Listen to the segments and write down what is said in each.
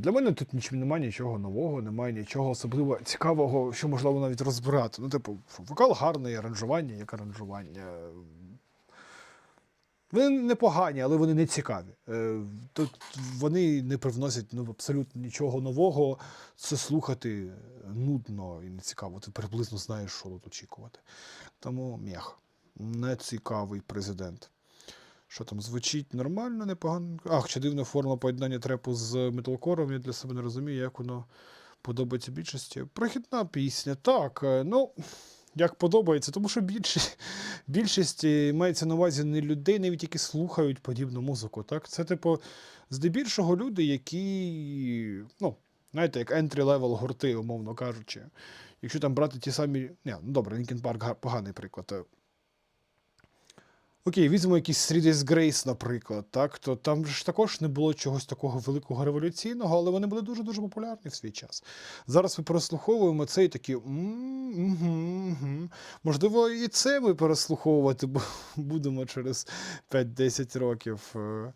Для мене тут нічого немає нічого нового, немає нічого особливо цікавого, що можливо навіть розбирати. Ну, типу, вокал гарний, аранжування, як аранжування. Вони непогані, але вони не цікаві. Е, Тут вони не привносять ну, абсолютно нічого нового. Це слухати нудно і не цікаво. Ти приблизно знаєш, що тут очікувати. Тому м'ях. Нецікавий президент. Що там звучить нормально, непогано. Ах, чи дивна форма поєднання трепу з металкором. Я для себе не розумію, як воно подобається більшості. Прохідна пісня, так. е, Ну, як подобається, тому що більшість, більшість е, мається на увазі не людей, навіть які слухають подібну музику. Так? Це, типу, здебільшого люди, які, ну, знаєте, як entry-level гурти, умовно кажучи. Якщо там брати ті самі. Ні, ну добре, Linkin Park поганий приклад. Окей, візьмемо Three Days Grace, наприклад, так, то там ж також не було чогось такого великого революційного, але вони були дуже-дуже популярні в свій час. Зараз ми переслуховуємо це і такі. Можливо, і це ми переслуховувати будемо через 5-10 років. Е,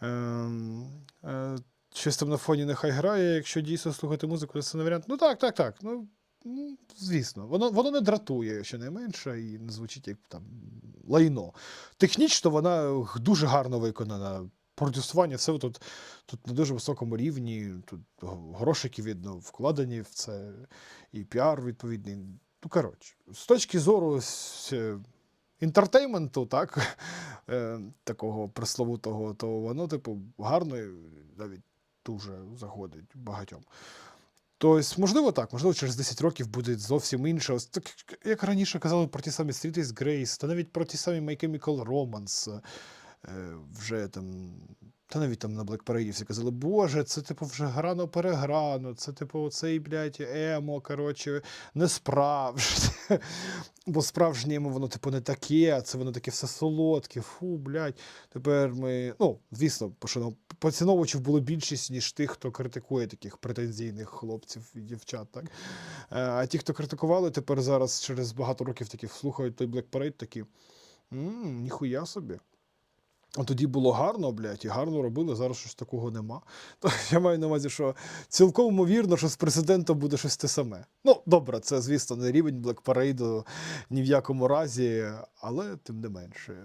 ем, е, Щось там на фоні нехай грає, якщо дійсно слухати музику, то це не варіант. Ну так, так, так. Ну, ну звісно, воно, воно не дратує щонайменше і не звучить як там лайно. Технічно вона дуже гарно виконана. Продюсування, все тут, тут на дуже високому рівні. Тут грошики видно вкладені в це, і піар відповідний. Ну, коротше, з точки зору е, інтертейменту, так, е, такого пресловутого, то воно, типу, гарно навіть дуже заходить багатьом. Тобто, можливо, так, можливо, через 10 років буде зовсім інше. Ось Так, як раніше казали про ті самі Street Grace, та навіть про ті самі My Chemical Romance, е, вже там. Та навіть там на Black Parade всі казали, боже, це типу вже грано переграно, це типу оцей, блядь, емо, коротше, не справжнє. Бо справжнє емо, воно, типу, не таке, а це воно таке все солодке, фу, блядь. Тепер ми, ну, звісно, пошанов- поціновувачів було більшість, ніж тих, хто критикує таких претензійних хлопців і дівчат, так? Е, А ті, хто критикували, тепер зараз через багато років таких слухають той Black Parade, такі. Мм, ніхуя собі. А тоді було гарно, блядь, і гарно робили, зараз щось такого нема. То я маю на увазі, що цілком ймовірно, що з президентом буде щось те саме. Ну, добре, це, звісно, не рівень Parade ні в якому разі, але тим не менше.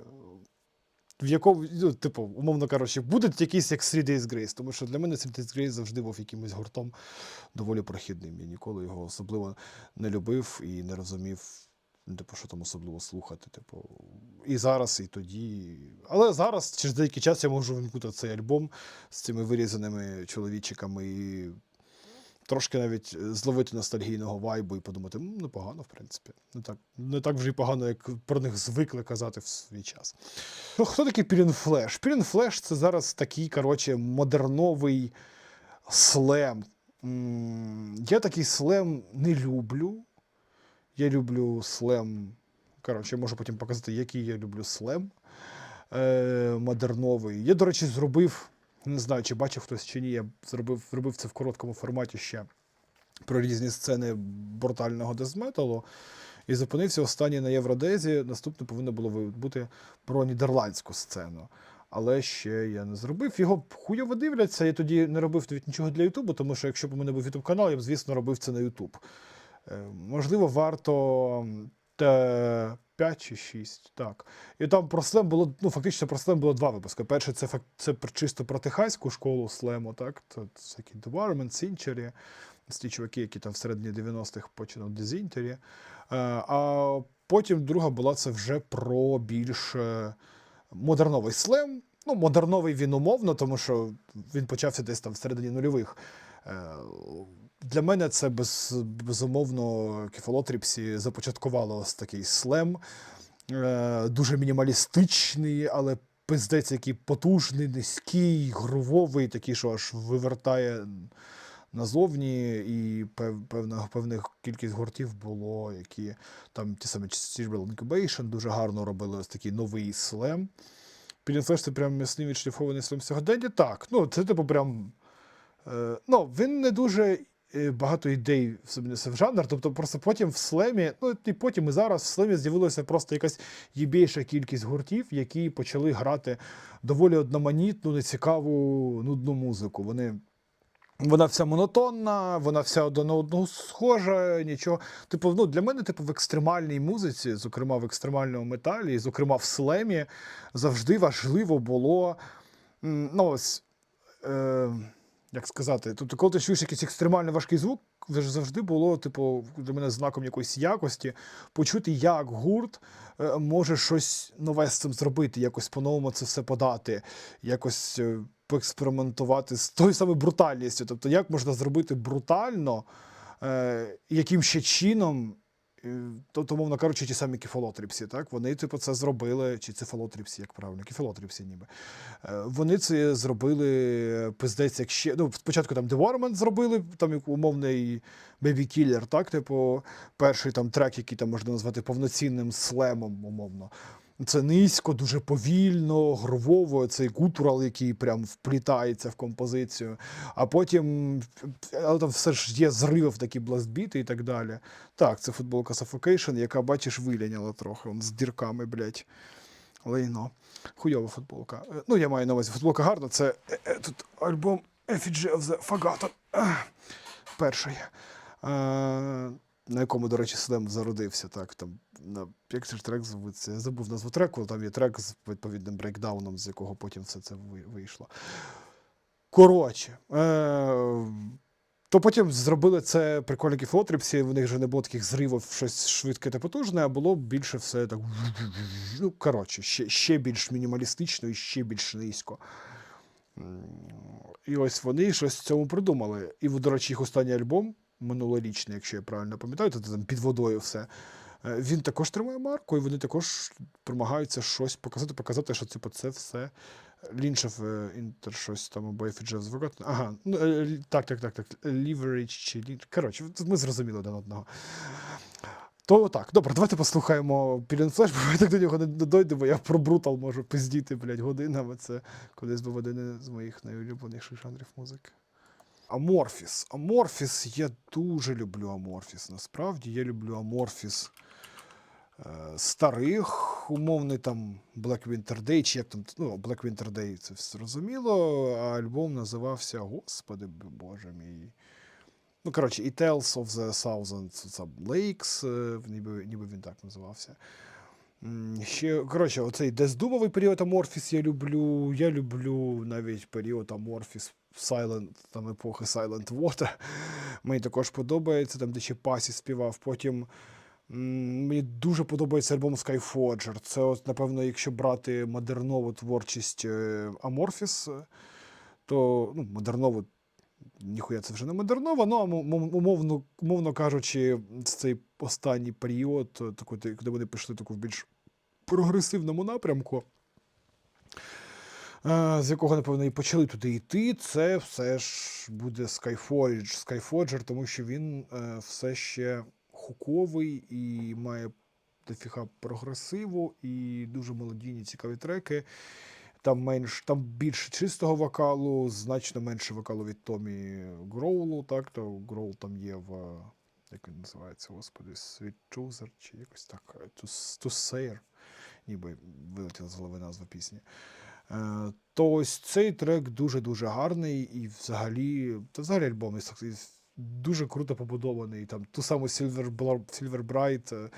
В якому, ну, типу, умовно кажучи, будуть якісь як Three Days Grace, тому що для мене Three Days Grace завжди був якимось гуртом доволі прохідним. Я ніколи його особливо не любив і не розумів, типу, що там особливо слухати. Типу, і зараз, і тоді. Але зараз, через деякий час, я можу вимкнути цей альбом з цими вирізаними чоловічиками і трошки навіть зловити ностальгійного вайбу і подумати, «М, непогано, в принципі. Не так, не так вже й погано, як про них звикли казати в свій час. Ну, хто такий Пірін Флеш? Пірін Флеш це зараз такий, коротше, модерновий слем. Я такий слем не люблю. Я люблю слем. Коротше, я можу потім показати, який я люблю слем е, модерновий. Я, до речі, зробив, не знаю, чи бачив хтось чи ні, я зробив, зробив це в короткому форматі ще про різні сцени брутального дезметалу. І зупинився останній на Євродезі. Наступне повинно було бути про нідерландську сцену. Але ще я не зробив. Його хуйово дивляться. Я тоді не робив навіть нічого для Ютубу, тому що якщо б у мене був Ютуб канал, я б, звісно, робив це на Ютуб. Е, Можливо, варто те 5 чи 6, так. І там про слем було, ну, фактично про слем було два випуски. Перший це, це чисто про техаську школу слему, так? Це всякі Devarment, Сінчері, ті чуваки, які там всередині 90-х починали дезінтері. Е, А потім друга була це вже про більш е, модерновий слем. Ну, модерновий він умовно, тому що він почався десь там всередині нульових. Для мене це без, безумовно кефалотріпсі започаткувало ось такий слем, е, дуже мінімалістичний, але пиздець, який потужний, низький, грувовий, такий, що аж вивертає назовні, і певна, певна кількість гуртів було, які там ті самі Cerebral Incubation дуже гарно робили ось такий новий слем. Пілінфлеш це прям м'ясний відшліфований слем сьогодення. Так, ну це типу прям. Е, ну, він не дуже багато ідей в собі несе в жанр. Тобто просто потім в слемі, ну і потім і зараз в слемі з'явилася просто якась єбейша кількість гуртів, які почали грати доволі одноманітну, нецікаву, нудну музику. Вони Вона вся монотонна, вона вся на одну схожа, нічого. Типу, ну для мене, типу, в екстремальній музиці, зокрема в екстремальному металі, зокрема в слемі, завжди важливо було. Ну, ось, е, як сказати, тобто, коли ти чуєш якийсь екстремально важкий звук, завжди було, типу, для мене знаком якоїсь якості почути, як гурт е, може щось нове з цим зробити, якось по-новому це все подати, якось е, поекспериментувати з тою самою брутальністю. Тобто, як можна зробити брутально, е, яким ще чином. Тобто, мовно кажучи, ті самі кефалотріпсі, так? Вони, типу, це зробили, чи цефалотріпсі, як правильно, кефалотріпсі ніби. Е, Вони це зробили, пиздець, як ще. Ну, спочатку там The зробили, там умовний Baby Killer, так? Типу, перший там трек, який там можна назвати повноцінним слемом, умовно. Це низько, дуже повільно, гровово, цей гутурал, який прям вплітається в композицію. А потім, але там все ж є зрив, такі бластбіти і так далі. Так, це футболка Suffocation, яка, бачиш, виляняла трохи он, з дірками, блядь. Лейно. Хуйова футболка. Е, Ну, я маю на увазі, футболка гарна. Це е, е, тут альбом Effigy of the Forgotten. Перший. На якому, до речі, Слем зародився. Так, там, на, як це ж трек зветься? Я забув назву треку, там є трек з відповідним брейкдауном, з якого потім все це вийшло. Коротше. Е, то потім зробили це прикольники Фотріпсі, в них вже не було таких зривів, щось швидке та потужне, а було більше все так. Ну, коротше, ще, ще більш мінімалістично і ще більш низько. І ось вони щось в цьому придумали. І, до речі, їх останній альбом, минулорічний, якщо я правильно пам'ятаю, то там під водою все. е, Він також тримає марку, і вони також намагаються щось показати, показати, що типу, це все Лінчев інтер щось там або FJ Forgotten. Ага, ну, е, так, так, так, так. Leverage чи Lynch. Коротше, ми зрозуміли один одного. То так, добре, давайте послухаємо Пілін Флеш, бо ми так до нього не дойдемо. Я про Брутал можу пиздіти, блядь, годинами. Це колись був один з моїх найулюбленіших жанрів музики. Аморфіс. Аморфіс, я дуже люблю Аморфіс. Насправді я люблю Аморфіс е, старих, умовний там Black Winter Day, чи як там, ну, Black Winter Day, це все зрозуміло, а альбом називався Господи Боже мій. Ну, коротше, і Tales of the Thousand Lakes, е, ніби, ніби він так називався. Ще, коротше, оцей дездумовий період Аморфіс я люблю. Я люблю навіть період Аморфіс Silent, там епохи Silent Water. Мені також подобається, там, де ще Пасі співав. Потім мені дуже подобається альбом Skyforger. Це, от, напевно, якщо брати модернову творчість Аморфіс, е, то ну, модернову ніхуя це вже не модернова, ну, а мо- мо- умовно, умовно кажучи, цей останній період, е, коли вони пішли таку в більш прогресивному напрямку, з якого, напевно, і почали туди йти, це все ж буде Skyforge, Skyforger, тому що він е, все ще хуковий і має дофіга прогресиву і дуже молодійні цікаві треки. Там менш, там більше чистого вокалу, значно менше вокалу від Томі Гроулу, так, то Гроул там є в. Як він називається, господи, Sweet Chooser, чи якось так. To, to Sayer, ніби вилетіла з голови назва пісні. Е, то ось цей трек дуже-дуже гарний, і взагалі, та взагалі альбом дуже круто побудований. Там ту саму Silver, Silver Bright, е,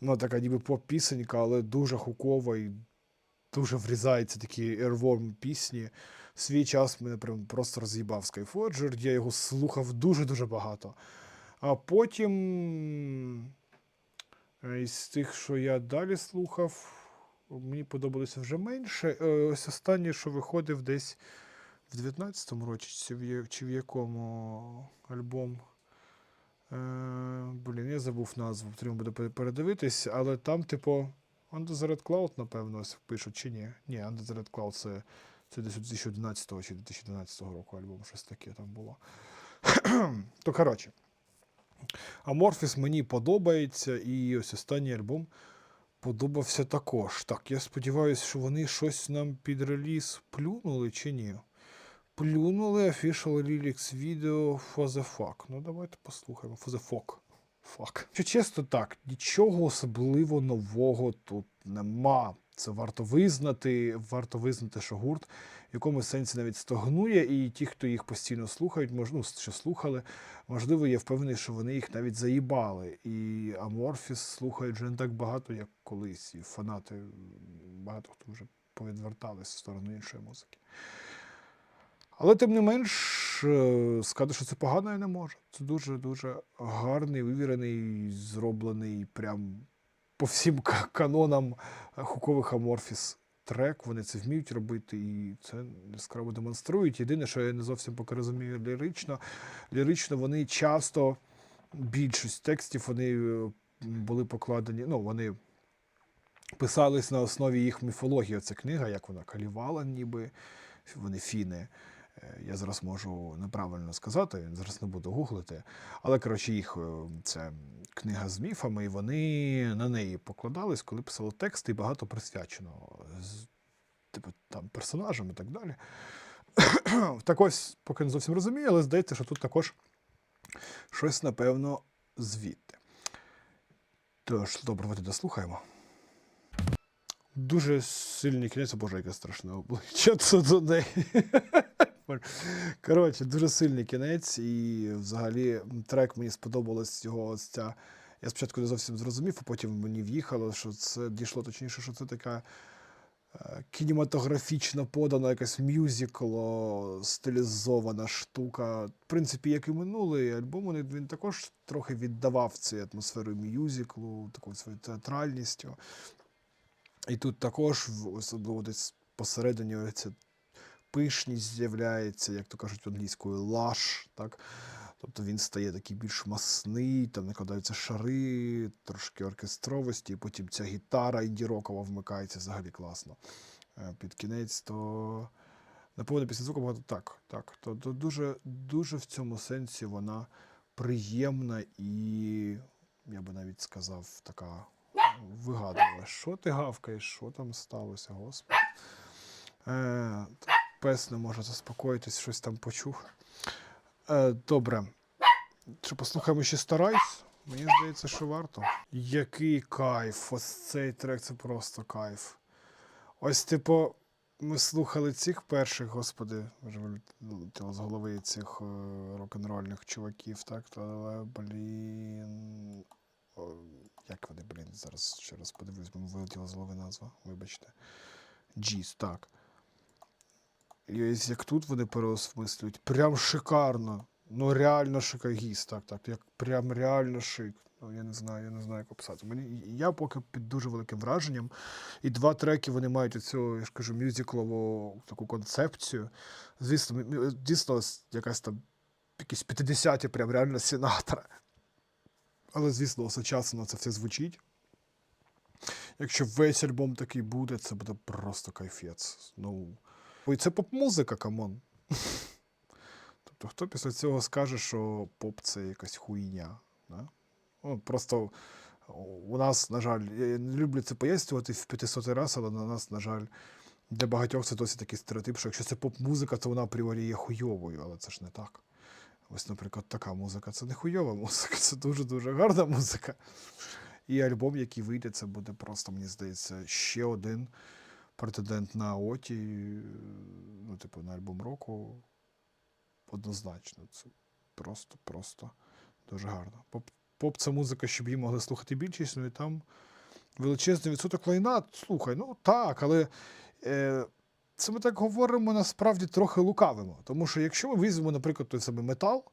ну, така ніби поп-пісенька, але дуже хукова і дуже врізаються такі airworm пісні. Свій час мене прям просто роз'їбав Skyforger, я його слухав дуже-дуже багато. А потім е, із тих, що я далі слухав, мені подобалося вже менше. Е, Ось останнє, що виходив десь в 19-му році, чи в, якому альбом. Е, блін, я забув назву, потрібно буде передивитись, але там, типу, Under the Red Cloud, напевно, пишуть, чи ні? Ні, Under the Red Cloud це, це десь 2011 чи 2012 року альбом, щось таке там було. То коротше. Аморфіс мені подобається, і ось останній альбом подобався також. Так, я сподіваюся, що вони щось нам під реліз плюнули чи ні. Плюнули official lyrics video for the fuck. Ну, давайте послухаємо. For the fuck. Fuck. Що чесно так, нічого особливо нового тут нема. Це варто визнати, варто визнати, що гурт в якомусь сенсі навіть стогнує, і ті, хто їх постійно слухають, ну, що слухали, можливо, я впевнений, що вони їх навіть заїбали. І Аморфіс слухають вже не так багато, як колись. І фанати багато хто вже повідвертались в сторону іншої музики. Але тим не менш, е, сказати, що це погано, я не можу. Це дуже-дуже гарний, вивірений, зроблений прям по всім канонам хукових аморфіс трек. Вони це вміють робити і це яскраво демонструють. Єдине, що я не зовсім поки розумію лірично, лірично вони часто більшість текстів вони е, були покладені, ну, вони писались на основі їх міфології. Це книга, як вона калівала, ніби вони фіни. Я зараз можу неправильно сказати, зараз не буду гуглити. Але коротше, їх це книга з міфами, і вони на неї покладались, коли писали тексти, і багато присвячено з типу, там, персонажам і так далі. так ось, поки не зовсім розумію, але здається, що тут також щось, напевно, звідти. Тож, добре, давайте дослухаємо. Дуже сильний кінець, боже, яке страшне обличчя це до неї. Коротше, дуже сильний кінець, і взагалі трек мені сподобалось його ось ця. Я спочатку не зовсім зрозумів, а потім мені в'їхало, що це дійшло точніше, що це така е, кінематографічно подана, якась мюзикло, стилізована штука. В принципі, як і минулий альбом, він, також трохи віддавав цю атмосферу мюзиклу, такою своєю театральністю. І тут також, особливо десь посередині, ця пишність з'являється, як то кажуть англійською, лаш. Так? Тобто він стає такий більш масний, там накладаються шари, трошки оркестровості, і потім ця гітара інді-рокова вмикається взагалі класно. Е, Під кінець, то напевно після звуку багато так. так. То, то дуже, дуже в цьому сенсі вона приємна і, я би навіть сказав, така вигадувала, що ти гавкаєш, що там сталося, господи. Е, пес не може заспокоїтись, щось там почув. Е, добре. Чи послухаємо ще Старайс? Мені здається, що варто. Який кайф! Ось цей трек це просто кайф. Ось, типу, ми слухали цих перших, господи, вже вилетіло з голови цих е, рок-н-рольних чуваків, так? Але, блін. Як вони, блін, зараз ще раз подивлюсь, бо вилетіла з голови назва, вибачте. Джіз, так. Ось як тут вони переосмислюють. Прям шикарно. Ну, реально шикагіст, так, так. Як прям реально шик. Ну, я не знаю, я не знаю, як описати. Мені, я поки під дуже великим враженням. І два треки вони мають оцю, я ж кажу, мюзиклову таку концепцію. Звісно, дійсно якась там якісь 50-ті, прям реально сенатора. Але, звісно, сучасно це все звучить. Якщо весь альбом такий буде, це буде просто кайфець. Ну. Ой, це поп-музика, камон. Тобто, хто після цього скаже, що поп це якась хуйня? Да? Ну, просто у нас, на жаль, я не люблю це пояснювати в 500 раз, але на нас, на жаль, для багатьох це досі такий стереотип, що якщо це поп-музика, то вона апріорі є хуйовою, але це ж не так. Ось, наприклад, така музика це не хуйова музика, це дуже-дуже гарна музика. І альбом, який вийде, це буде просто, мені здається, ще один претендент на Оті, ну, типу, на альбом року. Однозначно. Це просто, просто дуже гарно. Поп, поп це музика, щоб її могли слухати більшість, ну і там величезний відсоток лайна. Слухай, ну так, але е, це ми так говоримо насправді трохи лукавимо. Тому що якщо ми візьмемо, наприклад, той самий метал,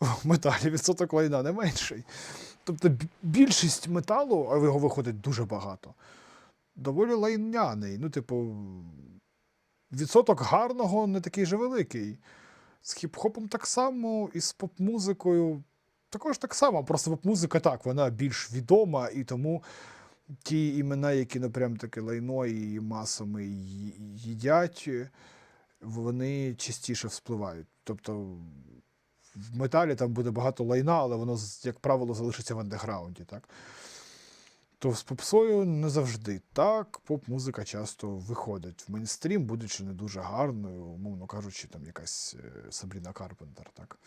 в металі відсоток лайна не менший. Тобто більшість металу, а його виходить дуже багато, доволі лайняний. Ну, типу, відсоток гарного не такий же великий. З хіп-хопом так само, і з поп-музикою також так само. Просто поп-музика так, вона більш відома, і тому ті імена, які ну, прям таке лайно і масами їдять, вони частіше вспливають. Тобто в металі там буде багато лайна, але воно, як правило, залишиться в андеграунді. Так? То з попсою не завжди так. Поп-музика часто виходить в мейнстрім, будучи не дуже гарною, умовно кажучи, там якась е, Сабріна Карпентер. Так?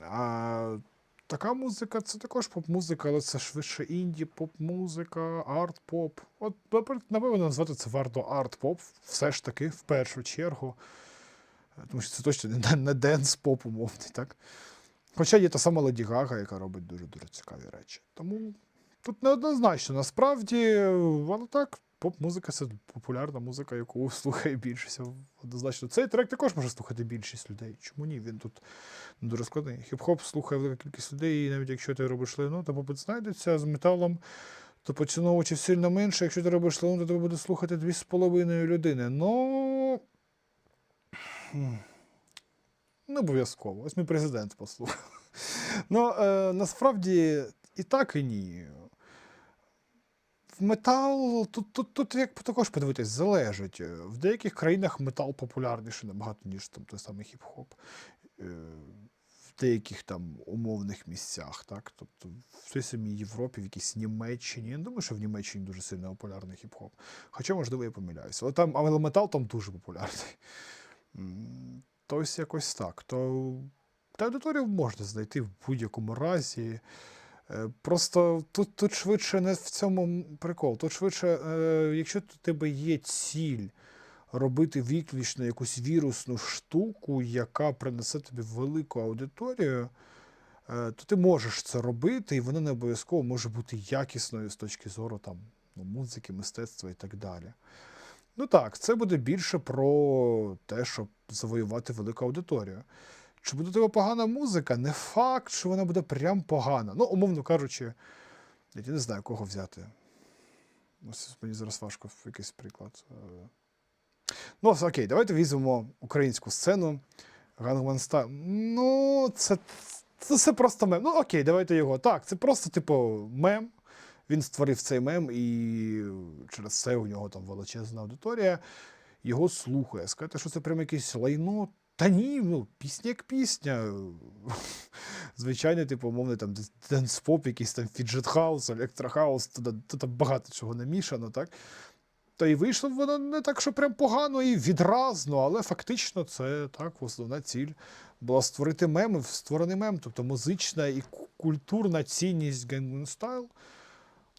А така музика це також поп-музика, але це швидше інді, поп-музика, арт-поп. От, напевно, назвати це варто арт-поп, все ж таки, в першу чергу. Е, Тому що це точно не, не денс-поп умовний, так? Хоча є та сама Леді Гага, яка робить дуже-дуже цікаві речі. Тому тут неоднозначно, насправді, але так, поп-музика це популярна музика, яку слухає більшість. Однозначно. Цей трек також може слухати більшість людей. Чому ні? Він тут дуже складний. Хіп-хоп слухає велика кількість людей, і навіть якщо ти робиш лайно, то попит знайдеться з металом, то поціновувачів сильно менше. Якщо ти робиш лайно, то тебе буде слухати 2,5 людини. Ну. Не обов'язково. Ось мій президент послухав. Ну, е, насправді і так, і ні. В метал тут, тут, тут як також подивитись, залежить. В деяких країнах метал популярніший набагато, ніж там той самий хіп-хоп. Е, В деяких там умовних місцях, так? Тобто в той самій Європі, в якійсь Німеччині. Я не думаю, що в Німеччині дуже сильно популярний хіп-хоп. Хоча, можливо, я помиляюся. Але там, але метал там дуже популярний. М, То ось якось так. То та аудиторію можна знайти в будь-якому разі. Е, Просто тут, тут швидше не в цьому прикол. Тут швидше, е, якщо у тебе є ціль робити виключно якусь вірусну штуку, яка принесе тобі велику аудиторію, е, то ти можеш це робити, і вона не обов'язково може бути якісною з точки зору там, ну, музики, мистецтва і так далі. Ну так, це буде більше про те, щоб завоювати велику аудиторію. Чи буде у тебе погана музика? Не факт, що вона буде прям погана. Ну, умовно кажучи, я не знаю, кого взяти. Ось мені зараз важко в якийсь приклад. Е, Ну, окей, давайте візьмемо українську сцену. Gangnam Style. Ну, це, це, це просто мем. Ну, окей, давайте його. Так, це просто, типу, мем. Він створив цей мем, і через це у нього там величезна аудиторія його слухає. Сказати, що це прям якесь лайно. Та ні, ну, пісня як пісня. Звичайно, типу, умовний там денс-поп, якийсь там фіджет-хаус, електрохаус, тут багато чого намішано, так? Та й вийшло воно не так, що прям погано і відразно, але фактично це так, основна ціль була створити меми, створений мем, тобто музична і культурна цінність Gangnam Style,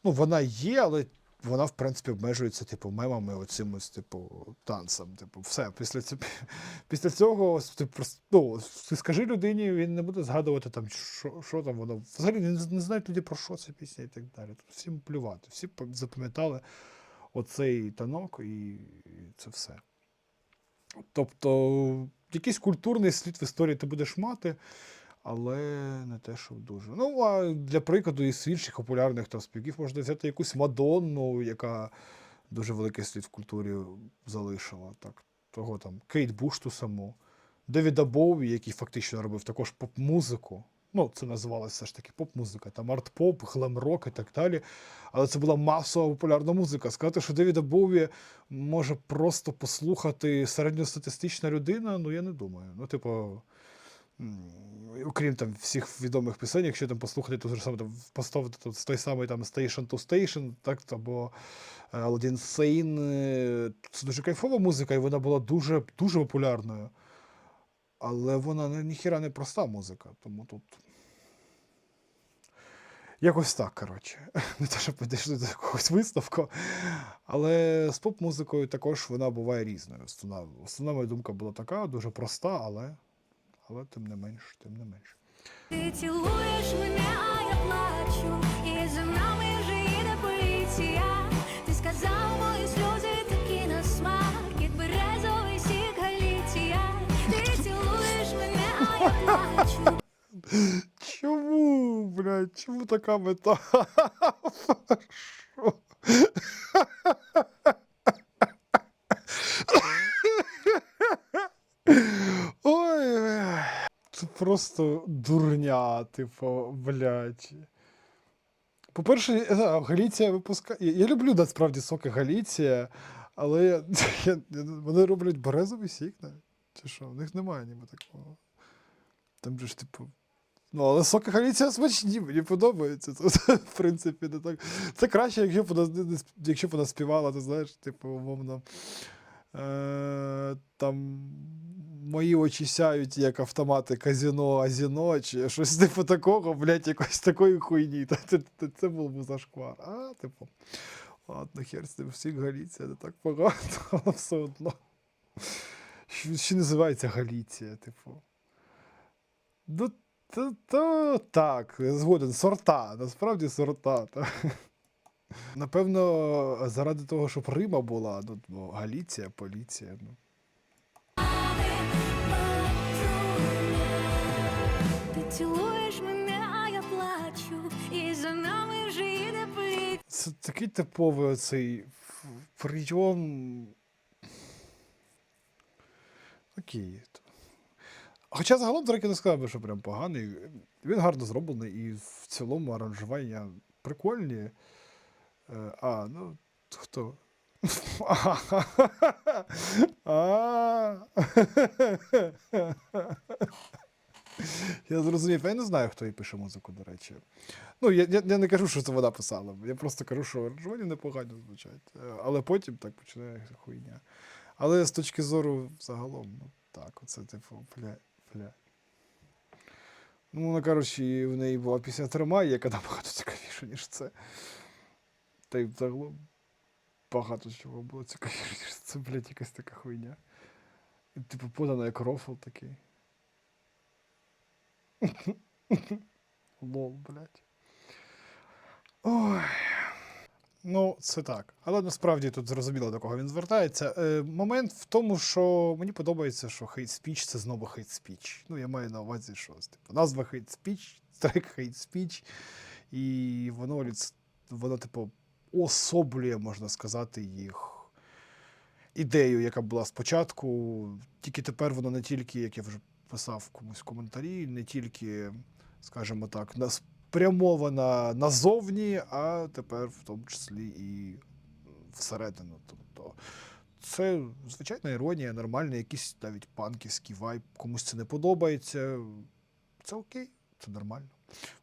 ну, вона є, але вона, в принципі, обмежується, типу, мемами, оцим типу, танцем. Типу, все. Після, ці- після цього ти ну, скажи людині, він не буде згадувати там, що, що там воно. Взагалі не, не знають люди, про що ця пісня і так далі. Тут всім плювати. Всі запам'ятали оцей танок, і це все. Тобто, якийсь культурний слід в історії ти будеш мати, але не те, що дуже. Ну, а для прикладу, із інших популярних там співаків можна взяти якусь Мадонну, яка дуже великий слід в культурі залишила. Так, того там Кейт Буш ту саму, Девіда Боуі, який фактично робив також поп-музику. Ну, це називалося все ж таки поп-музика, там арт-поп, глем-рок і так далі. Але це була масова популярна музика. Сказати, що Девіда Боуі може просто послухати середньостатистична людина, ну я не думаю. Ну, типу, м, окрім там всіх відомих пісень, якщо там послухати ж саме там поставити тут той самий там Station to Station, так, або е, Aladdin Sane, це дуже кайфова музика, і вона була дуже, дуже популярною. Але вона ніхіра не проста музика, тому тут. Якось так, коротше. Не те, щоб ми дійшли до якогось висновку. Але з поп-музикою також вона буває різною. Основна, основна моя думка була така, дуже проста, але, але тим не менш, тим не менш. Ти цілуєш мене, а я плачу, і за нами вже їде поліція. Ти сказав, мої сльози такі на смак, як березовий сік Галіція. Ти цілуєш мене, а я плачу. Чому, блядь, чому така мета? Що? Ой, бля. це просто дурня, типу, блядь. По-перше, Галіція випускає. Я, люблю насправді соки Галіція, але я, я, вони роблять березовий сік, навіть. Чи що? У них немає ніби такого. Там же ж, типу. Ну, але соки Галіція смачні, мені подобається. Це, в принципі, не так. Це краще, якщо б вона, якщо б вона співала, ти знаєш, типу, умовно. Е, там мої очі сяють, як автомати казіно, азіно, чи щось типу такого, блядь, якоїсь такої хуйні. Та, та, та, це було б зашквар. А, типу, ладно, хер з тим, всіх Галіція не так багато, але все одно. Що, що називається Галіція, типу. Ну, то, то так, згоден, сорта, насправді сорта. Та. Напевно, заради того, щоб Рима була, ну, Галіція, поліція. Ну. Цілуєш мене, а я плачу, і за нами вже йде поліція. Це такий типовий оцей прийом. Окей. Хоча загалом трек я не сказав би, що прям поганий. Він гарно зроблений і в цілому аранжування прикольні. Е, А, ну, хто? А. Я зрозумів, я не знаю, хто і пише музику, до речі. Ну, я, я, я не кажу, що це вона писала. Я просто кажу, що аранжування непогано звучать. Е, Але потім так починається хуйня. Але з точки зору загалом, ну так, оце типу, бля, бля. Ну, вона, коротше, в неї була пісня Тримай, яка набагато цікавіша, ніж це. Та й загалом багато чого було цікавіше, ніж це, блядь, якась така хуйня. Типу, подана як рофл такий. Лол, блядь. Ой. Ну, це так. Але насправді тут зрозуміло, до кого він звертається. Е, момент в тому, що мені подобається, що хейт спіч це знову хейт спіч. Ну, я маю на увазі, що типу, назва хейт спіч, трек хейт спіч, і воно, воно, типу, особлює, можна сказати, їх ідею, яка була спочатку. Тільки тепер воно не тільки, як я вже писав комусь коментарі, не тільки, скажімо так, спрямована назовні, а тепер в тому числі і всередину. Тобто це звичайна іронія, нормальний, якийсь навіть панківський вайб. Комусь це не подобається. Це окей, це нормально.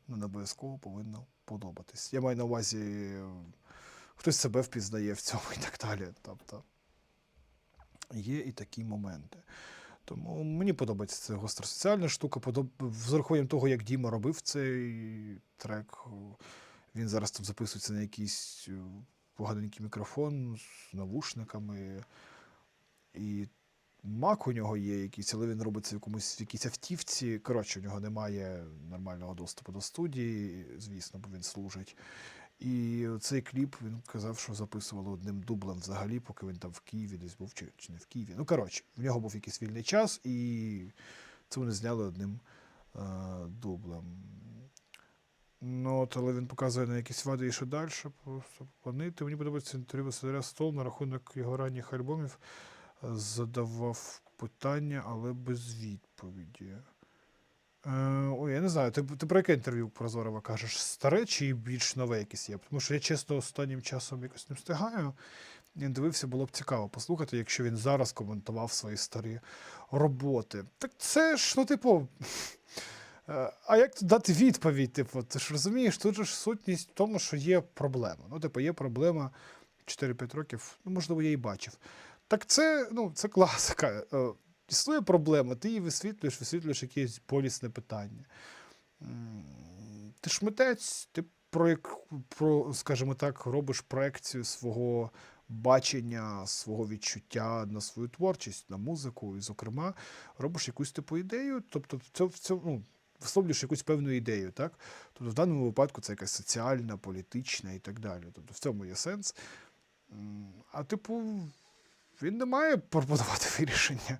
Не обов'язково повинно подобатись. Я маю на увазі, хтось себе впізнає в цьому і так далі. Тобто є і такі моменти. Тому мені подобається ця гостросоціальна штука. Подоб... З урахуванням того, як Діма робив цей трек, він зараз там записується на якийсь е, поганенький мікрофон з навушниками. І мак у нього є якийсь, але він робить це в якомусь в якійсь автівці. Коротше, у нього немає нормального доступу до студії, звісно, бо він служить. І цей кліп він казав, що записували одним дублем взагалі, поки він там в Києві десь був, чи, чи не в Києві. Ну, коротше, в нього був якийсь вільний час, і це вони зняли одним е, дублем. Ну, от, але він показує на якісь вади і що далі. Просто планити. Мені подобається інтерв'ю Василя Стол на рахунок його ранніх альбомів. Е, Задавав питання, але без відповіді. Е, ой, я не знаю, ти, ти про яке інтерв'ю Прозорова кажеш? Старе чи більш нове якесь є? Тому що я чесно останнім часом якось не встигаю. Я дивився, було б цікаво послухати, якщо він зараз коментував свої старі роботи. Так це ж, ну, типу. е, А як дати відповідь? Типу, ти ж розумієш, тут же ж сутність в тому, що є проблема. Ну, типу, є проблема 4-5 років, ну, можливо, я її бачив. Так це, ну, це класика. Існує проблема, ти її висвітлюєш, висвітлюєш якесь болісне питання. Ти ж митець, ти про, про, скажімо так, робиш проекцію свого бачення, свого відчуття на свою творчість, на музику, і, зокрема, робиш якусь типу ідею, тобто в цьому ну, висловлюєш якусь певну ідею, так? Тобто в даному випадку це якась соціальна, політична і так далі. Тобто в цьому є сенс. А типу, він не має пропонувати вирішення.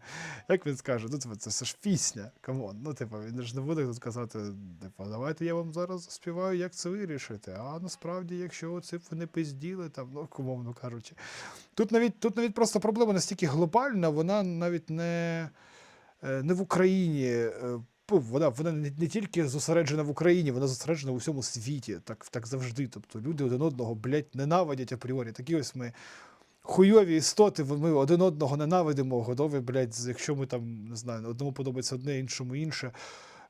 Як він скаже, ну типу, це все ж пісня. Камон. Ну, типу, він ж не буде тут казати, типу, давайте я вам зараз заспіваю, як це вирішити. А насправді, якщо оце не пизділи, там, ну, умовно кажучи. Тут навіть, тут навіть просто проблема настільки глобальна, вона навіть не, е, не в Україні. е, Вона, вона не, тільки зосереджена в Україні, вона зосереджена у всьому світі. Так, так завжди. Тобто люди один одного, блядь, ненавидять апріорі. Такі ось ми хуйові істоти, ми один одного ненавидимо, готові, блядь, якщо ми там, не знаю, одному подобається одне, іншому інше.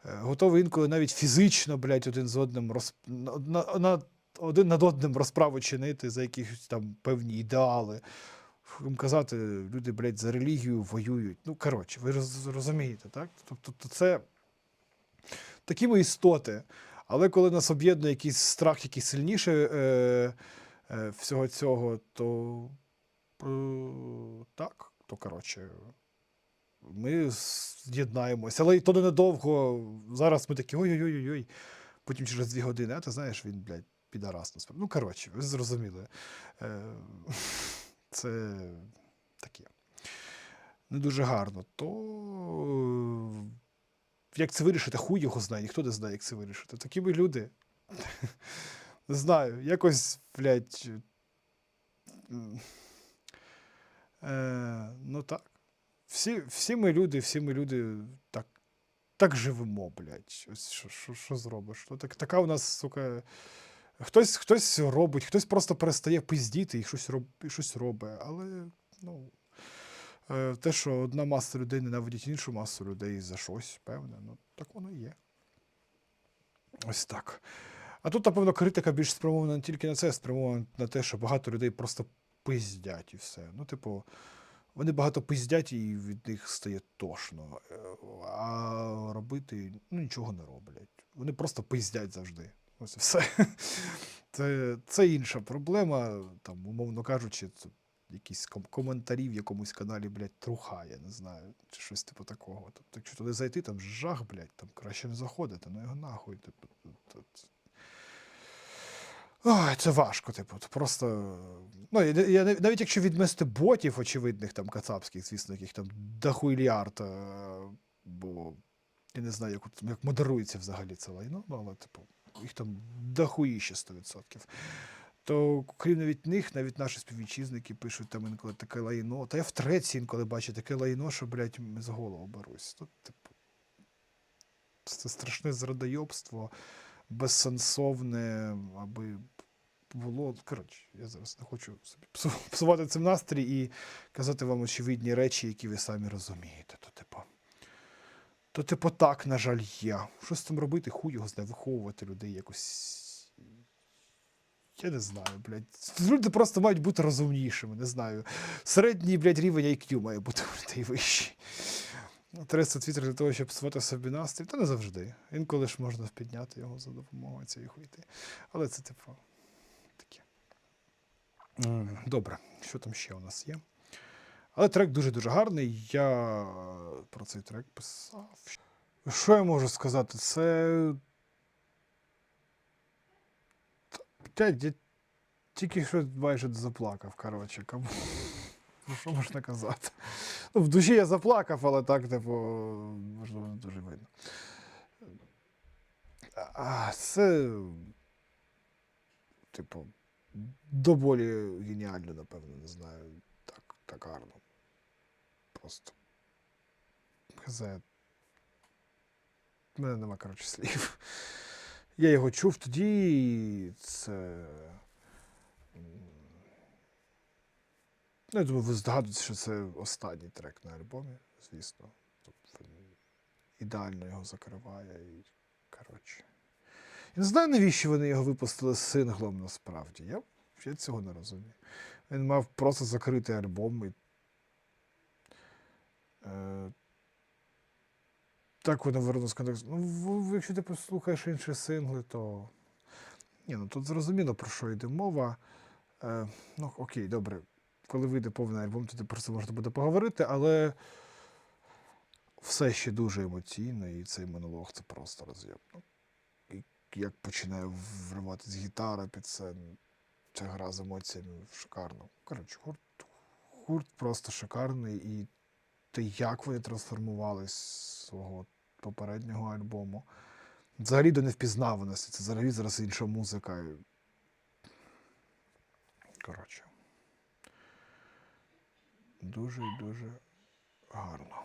е, Готові інколи навіть фізично, блядь, один з одним роз... на, на, один над одним розправу чинити за якісь там певні ідеали. їм казати, люди, блядь, за релігію воюють. Ну, коротше, ви розумієте, так? Тобто то це такі ми істоти. Але коли нас об'єднує якийсь страх, який сильніше е, е, всього цього, то так, то коротше, ми з'єднаємося. Але то ненадовго. Зараз ми такі ой-ой-ой-ой. Потім через дві години, а ти знаєш, він, блядь, підарас насправді. Ну, коротше, ви зрозуміли. Е, Це таке. Не дуже гарно. То е, як це вирішити, хуй його знає, ніхто не знає, як це вирішити. Такі ми люди. Не знаю, якось, блядь. Е, ну так. Всі, всі ми люди, всі ми люди так, так живемо, блядь. Ось що, що, що зробиш? Ну, так, така у нас, сука. Хтось, хтось робить, хтось просто перестає пиздіти і щось, роб, і щось робить. Але, ну. Е, те, що одна маса людей ненавидить іншу масу людей за щось, певне, ну так воно і є. Ось так. А тут, напевно, критика більш спрямована не тільки на це, а спрямована на те, що багато людей просто пиздять і все. Ну, типу, вони багато пиздять і від них стає тошно. Е, А робити ну, нічого не роблять. Вони просто пиздять завжди. Ось все. Це, це інша проблема, там, умовно кажучи, якісь ком- коментарі в якомусь каналі, блядь, трухає, не знаю, чи щось типу такого. Тобто, якщо туди зайти, там жах, блядь, там краще не заходити, ну його нахуй. Типу, Ой, це важко, типу. Просто. Ну, я, навіть якщо відмести ботів, очевидних там кацапських, звісно, яких там дохуйлярд, е, бо я не знаю, як, як модерується взагалі це лайно, ну, але, типу, їх там дохуїще 100%. То крім навіть них, навіть наші співвітчизники пишуть там інколи таке лайно. Та я в треці інколи бачу таке лайно, що, блядь, з голову берусь. Тут, типу, це страшне зрадойобство, безсенсовне, аби було. Коротше, я зараз не хочу собі псувати цим настрій і казати вам очевидні речі, які ви самі розумієте. То, типу, то, типу, так, на жаль, є. Що з цим робити? Хуй його знає, виховувати людей якось. Я не знаю, блядь. Люди просто мають бути розумнішими, не знаю. Середній, блядь, рівень IQ має бути у людей вищий. Тресу твіттер для того, щоб псувати собі настрій, та не завжди. Інколи ж можна підняти його за допомогою цієї хуйти. Але це, типу, таке. Добре, що там ще у нас є? Але трек дуже-дуже гарний. Я про цей трек писав. Що я можу сказати? Це. Я тільки що майже заплакав, коротше. Ну, що можна казати? Ну, в душі я заплакав, але так, типу, можливо, не дуже видно. А, це. Типу, доволі геніально, напевно, не знаю. Так, так гарно. Просто. Хз. У мене нема, коротше, слів. Я його чув тоді, і це. м, Ну, я думаю, ви здогадуєтеся, що це останній трек на альбомі, звісно. Тобто ідеально його закриває і. Коротше. Я не знаю, навіщо вони його випустили синглом насправді. Я, я цього не розумію. Він мав просто закрити альбом і. Е, так воно верну з контексту. Ну, якщо ти послухаєш інші сингли, то. Ні, ну тут зрозуміло, про що йде мова. Е, ну, окей, добре. Коли вийде повний альбом, тоді про це можна буде поговорити, але все ще дуже емоційно, і цей монолог це просто роз'єм. Ну, як починає вриватись гітара під це, ця гра з емоціями шикарно. Коротше, гурт, гурт просто шикарний, і те, як вони трансформувались з свого попереднього альбому. Взагалі до невпізнаваності. Це взагалі зараз інша музика. Коротше. Дуже і дуже гарно.